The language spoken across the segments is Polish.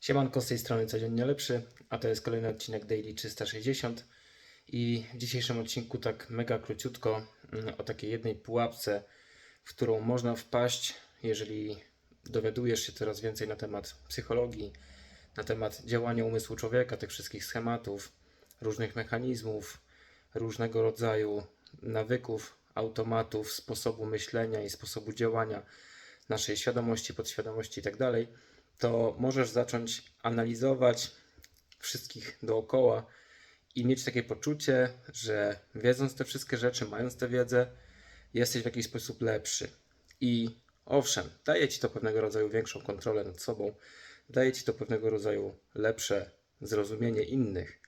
Siemanko, z tej strony Codziennie Lepszy, a to jest kolejny odcinek Daily 360 i w dzisiejszym odcinku tak mega króciutko mm, o takiej jednej pułapce, w którą można wpaść, jeżeli dowiadujesz się coraz więcej na temat psychologii, na temat działania umysłu człowieka, tych wszystkich schematów, różnych mechanizmów, różnego rodzaju nawyków, automatów, sposobu myślenia i sposobu działania naszej świadomości, podświadomości itd., to możesz zacząć analizować wszystkich dookoła i mieć takie poczucie, że wiedząc te wszystkie rzeczy, mając tę wiedzę, jesteś w jakiś sposób lepszy. I owszem, daje ci to pewnego rodzaju większą kontrolę nad sobą, daje ci to pewnego rodzaju lepsze zrozumienie innych,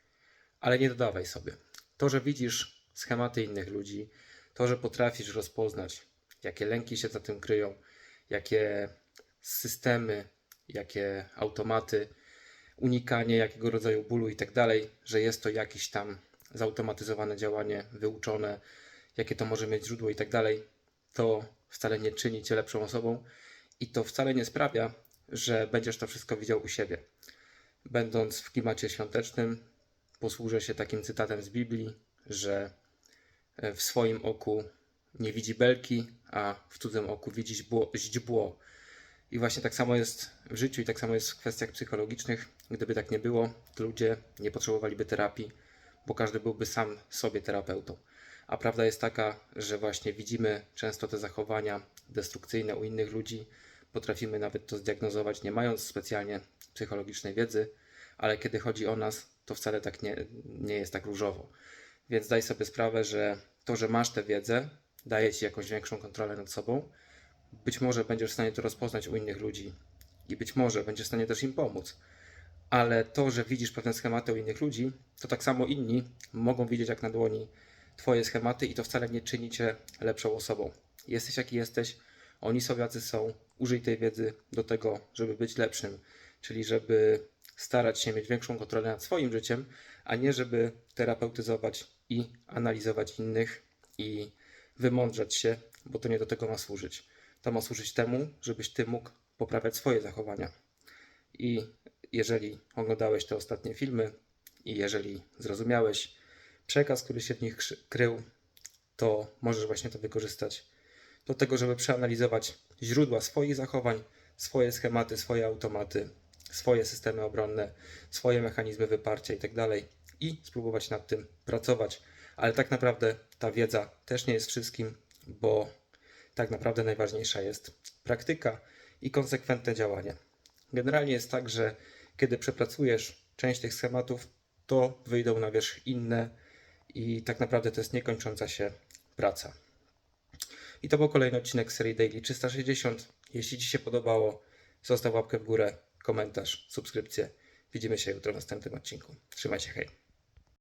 ale nie dodawaj sobie. To, że widzisz schematy innych ludzi, to, że potrafisz rozpoznać, jakie lęki się za tym kryją, jakie systemy, jakie automaty, unikanie jakiego rodzaju bólu i tak dalej, że jest to jakieś tam zautomatyzowane działanie, wyuczone, jakie to może mieć źródło i tak dalej, to wcale nie czyni cię lepszą osobą i to wcale nie sprawia, że będziesz to wszystko widział u siebie. Będąc w klimacie świątecznym, posłużę się takim cytatem z Biblii, że e, w swoim oku nie widzi belki, a w cudzym oku widzi źdźbło. I właśnie tak samo jest w życiu i tak samo jest w kwestiach psychologicznych. Gdyby tak nie było, to ludzie nie potrzebowaliby terapii, bo każdy byłby sam sobie terapeutą. A prawda jest taka, że właśnie widzimy często te zachowania destrukcyjne u innych ludzi, potrafimy nawet to zdiagnozować, nie mając specjalnie psychologicznej wiedzy, ale kiedy chodzi o nas, to wcale tak nie, nie jest tak różowo. Więc daj sobie sprawę, że to, że masz tę wiedzę, daje ci jakąś większą kontrolę nad sobą. Być może będziesz w stanie to rozpoznać u innych ludzi i być może będziesz w stanie też im pomóc. Ale to, że widzisz pewne schematy u innych ludzi, to tak samo inni mogą widzieć jak na dłoni Twoje schematy i to wcale nie czyni Cię lepszą osobą. Jesteś jaki jesteś, oni są jacy są. Użyj tej wiedzy do tego, żeby być lepszym, czyli żeby starać się mieć większą kontrolę nad swoim życiem, a nie żeby terapeutyzować i analizować innych i wymądrzać się, bo to nie do tego ma służyć. To ma służyć temu, żebyś ty mógł poprawiać swoje zachowania. I jeżeli oglądałeś te ostatnie filmy i jeżeli zrozumiałeś przekaz, który się w nich krył, to możesz właśnie to wykorzystać do tego, żeby przeanalizować źródła swoich zachowań, swoje schematy, swoje automaty, swoje systemy obronne, swoje mechanizmy wyparcia itd. i spróbować nad tym pracować. Ale tak naprawdę ta wiedza też nie jest wszystkim, bo tak naprawdę najważniejsza jest praktyka i konsekwentne działanie. Generalnie jest tak, że kiedy przepracujesz część tych schematów, to wyjdą na wierzch inne i tak naprawdę to jest niekończąca się praca. I to był kolejny odcinek serii Daily 360. Jeśli Ci się podobało, zostaw łapkę w górę, komentarz, subskrypcję. Widzimy się jutro w następnym odcinku. Trzymaj się, hej.